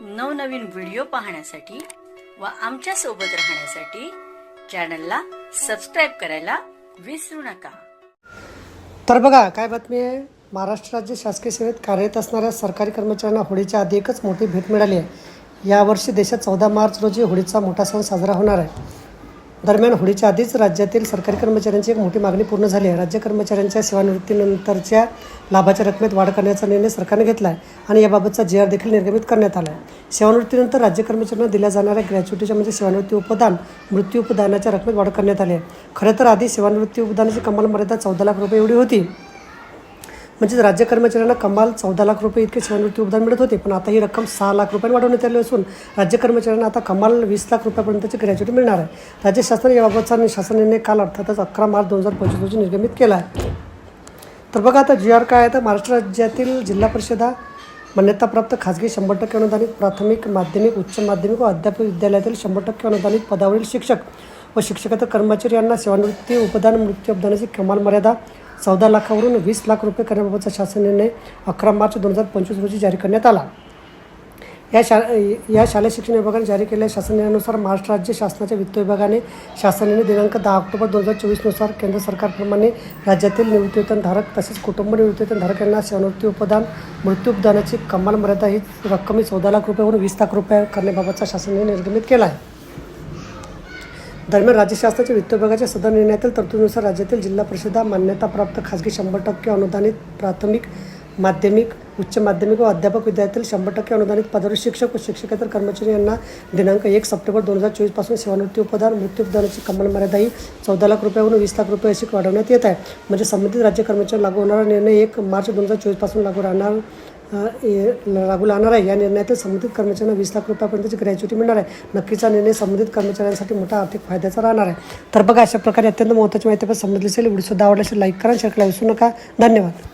नवनवीन व्हिडिओ पाहण्यासाठी व आमच्यासोबत राहण्यासाठी चॅनलला सबस्क्राईब करायला विसरू नका. तर बघा काय बातमी आहे? महाराष्ट्र राज्य शासकीय सेवेत कार्यरत असणाऱ्या सरकारी कर्मचाऱ्यांना होळीच्या आधी एकच मोठी भेट मिळाली आहे. यावर्षी देशात चौदा मार्च रोजी होळीचा मोठा सण साजरा होणार आहे. दरम्यान होळीच्या आधीच राज्यातील सरकारी कर्मचाऱ्यांची एक मोठी मागणी पूर्ण झाली आहे. राज्य कर्मचाऱ्यांच्या सेवानिवृत्तीनंतरच्या लाभाच्या रकमेत वाढ करण्याचा निर्णय सरकारने घेतला आहे आणि याबाबतचा जी आर देखील निर्गमित करण्यात आला आहे सेवानिवृत्तीनंतर राज्य कर्मचाऱ्यांना दिल्या जाणाऱ्या ग्रॅच्युटीच्या म्हणजे सेवानिवृत्ती उपदान मृत्यू उपदानाच्या रकमेत वाढ करण्यात आली आहे. खरं तर आधी सेवानिवृत्ती उपदानाची कमाल मर्यादा चौदा लाख रुपये एवढी होती. म्हणजेच राज्य कर्मचाऱ्यांना कमाल चौदा लाख रुपये इतके सेवानिवृत्ती योगदान मिळत होते पण आता ही रक्कम सहा लाख रुपये वाढवण्यात आली असून राज्य कर्मचाऱ्यांना आता कमाल वीस लाख रुपयापर्यंतची ग्रॅज्युटी मिळणार आहे. राज्य शासनाने याबाबतचा नि- शासन निर्णय काल अर्थातच अकरा मार्च दोन हजार पंचवीस रोजी निर्गमित केला आहे. तर बघा आता जी आर काय आहे तर महाराष्ट्र राज्यातील जिल्हा परिषदा मान्यताप्राप्त खाजगी शंभर टक्के अनुदानित प्राथमिक माध्यमिक उच्च माध्यमिक व अध्यापक विद्यालयातील शंभर टक्के अनुदानित पदावरील शिक्षक व शिक्षकेतर कर्मचारी यांना सेवानिवृत्ती उपदान मृत्यू उपदानाची कमाल मर्यादा चौदा लाखावरून वीस लाख रुपये करण्याबाबतचा शासन निर्णय अकरा मार्च दोन हजार पंचवीस रोजी जारी करण्यात आला. या शा या शालेय शिक्षण विभागाने जारी केलेल्या शासन निर्णयानुसार महाराष्ट्र राज्य शासनाच्या वित्त विभागाने शासन निर्णय दिनांक दहा ऑक्टोबर दोन हजार चोवीसनुसार केंद्र सरकारप्रमाणे राज्यातील निवृत्तीवेतनधारक तसेच कुटुंब निवृत्तीवेतनधारक यांना सेवानिवृत्ती उपदान मृत्यू उपदानाची कमाल मर्यादा ही रक्कम चौदा लाख रुपयावरून वीस लाख रुपये करण्याबाबतचा शासनाने निर्गमित केला आहे. दरम्यान राज्य शासनाच्या वित्त विभागाच्या सदर निर्णयातील तरतुदीनुसार राज्यातील जिल्हा परिषदा मान्यताप्राप्त खाजगी शंभर टक्के अनुदानित प्राथमिक माध्यमिक उच्च माध्यमिक व अध्यापक विद्यालयातील शंभर टक्के अनुदानित पदावर शिक्षक व शिक्षकेतर कर्मचारी यांना दिनांक एक सप्टेंबर दोन हजार चोवीसपासून सेवानिवृत्ती उपदान मृत्यूपदानाची कमाल मर्यादा ही चौदा लाख रुपयावरून वीस लाख रुपये अशी वाढवण्यात येत आहे. म्हणजे संबंधित राज्य कर्मचारी लागू होणारा निर्णय एक मार्च दोन हजार चोवीसपासून लागू राहणार लागू राहणार आहे या निर्णयातील संबंधित कर्मचाऱ्यांना वीस लाख रुपयापर्यंतची ग्रॅच्युटी मिळणार आहे नक्कीचा निर्णय संबंधित कर्मचाऱ्यांसाठी मोठा आर्थिक फायद्याचा राहणार आहे. तर बघा अशा प्रकारे अत्यंत महत्त्वाची माहिती पण समजली असेल व्हिडिओ सुद्धा आवडला लाईक करा शेअर करायला विसरू नका. धन्यवाद.